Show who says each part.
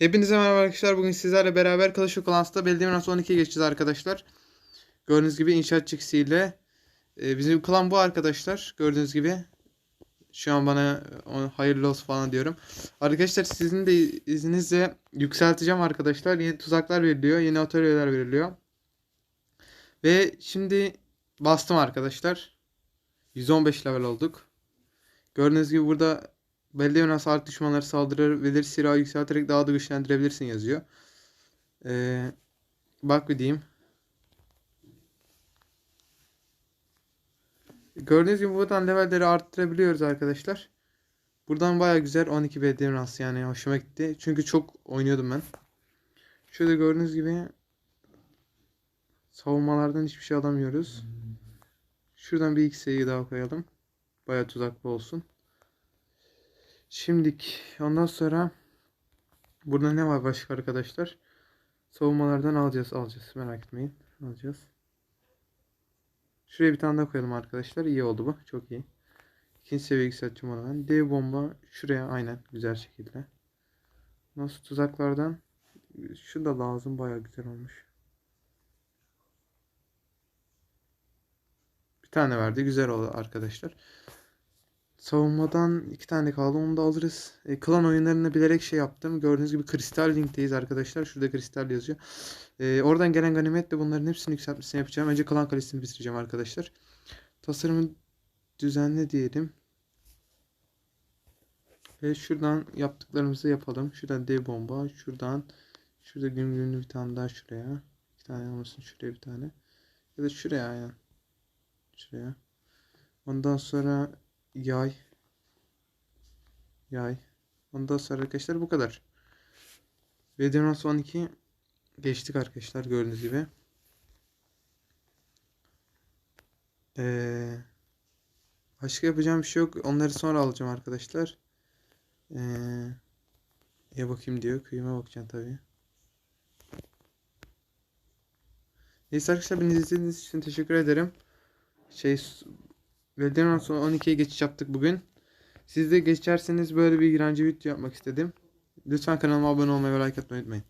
Speaker 1: Hepinize merhaba arkadaşlar. Bugün sizlerle beraber Clash of Clans'ta belediye binası 12'ye geçeceğiz arkadaşlar. Gördüğünüz gibi inşaat çıksıyla. Ee, bizim klan bu arkadaşlar. Gördüğünüz gibi. Şu an bana e, hayırlı olsun falan diyorum. Arkadaşlar sizin de izninizle yükselteceğim arkadaşlar. Yeni tuzaklar veriliyor. Yeni atölyeler veriliyor. Ve şimdi bastım arkadaşlar. 115 level olduk. Gördüğünüz gibi burada belediye binası artık düşmanları saldırabilir. Silahı yükselterek daha da güçlendirebilirsin yazıyor. Ee, bak bir diyeyim. Gördüğünüz gibi buradan levelleri arttırabiliyoruz arkadaşlar. Buradan baya güzel 12 belediye binası yani hoşuma gitti. Çünkü çok oynuyordum ben. Şurada gördüğünüz gibi savunmalardan hiçbir şey alamıyoruz. Şuradan bir iki daha koyalım. Baya tuzaklı olsun. Şimdik ondan sonra burada ne var başka arkadaşlar? Savunmalardan alacağız alacağız merak etmeyin alacağız. Şuraya bir tane daha koyalım arkadaşlar. İyi oldu bu. Çok iyi. İkinci seviye yükselteceğim ben. Dev bomba şuraya aynen güzel şekilde. Nasıl tuzaklardan şu da lazım baya güzel olmuş. Bir tane verdi. Güzel oldu arkadaşlar. Savunmadan iki tane kaldı. Onu da alırız. E, klan oyunlarını bilerek şey yaptım. Gördüğünüz gibi Kristal Link'teyiz arkadaşlar. Şurada Kristal yazıyor. E, oradan gelen ganimetle bunların hepsini yükseltmesini yapacağım. Önce klan kalesini bitireceğim arkadaşlar. Tasarımı düzenle diyelim. Ve şuradan yaptıklarımızı yapalım. Şuradan dev bomba. Şuradan şurada gün günlü bir tane daha şuraya. İki tane olmasın şuraya bir tane. Ya da şuraya yani. Şuraya. Ondan sonra yay. Yay. Ondan sonra arkadaşlar bu kadar. Videonun son 12 geçtik arkadaşlar gördüğünüz gibi. Ee, başka yapacağım bir şey yok. Onları sonra alacağım arkadaşlar. Ee, ya bakayım diyor. Kıyıma bakacaksın tabii. Neyse arkadaşlar beni izlediğiniz için teşekkür ederim. Şey Belediyenin sonra 12'ye geçiş yaptık bugün. Siz de geçerseniz böyle bir iğrenci video yapmak istedim. Lütfen kanalıma abone olmayı ve like atmayı unutmayın.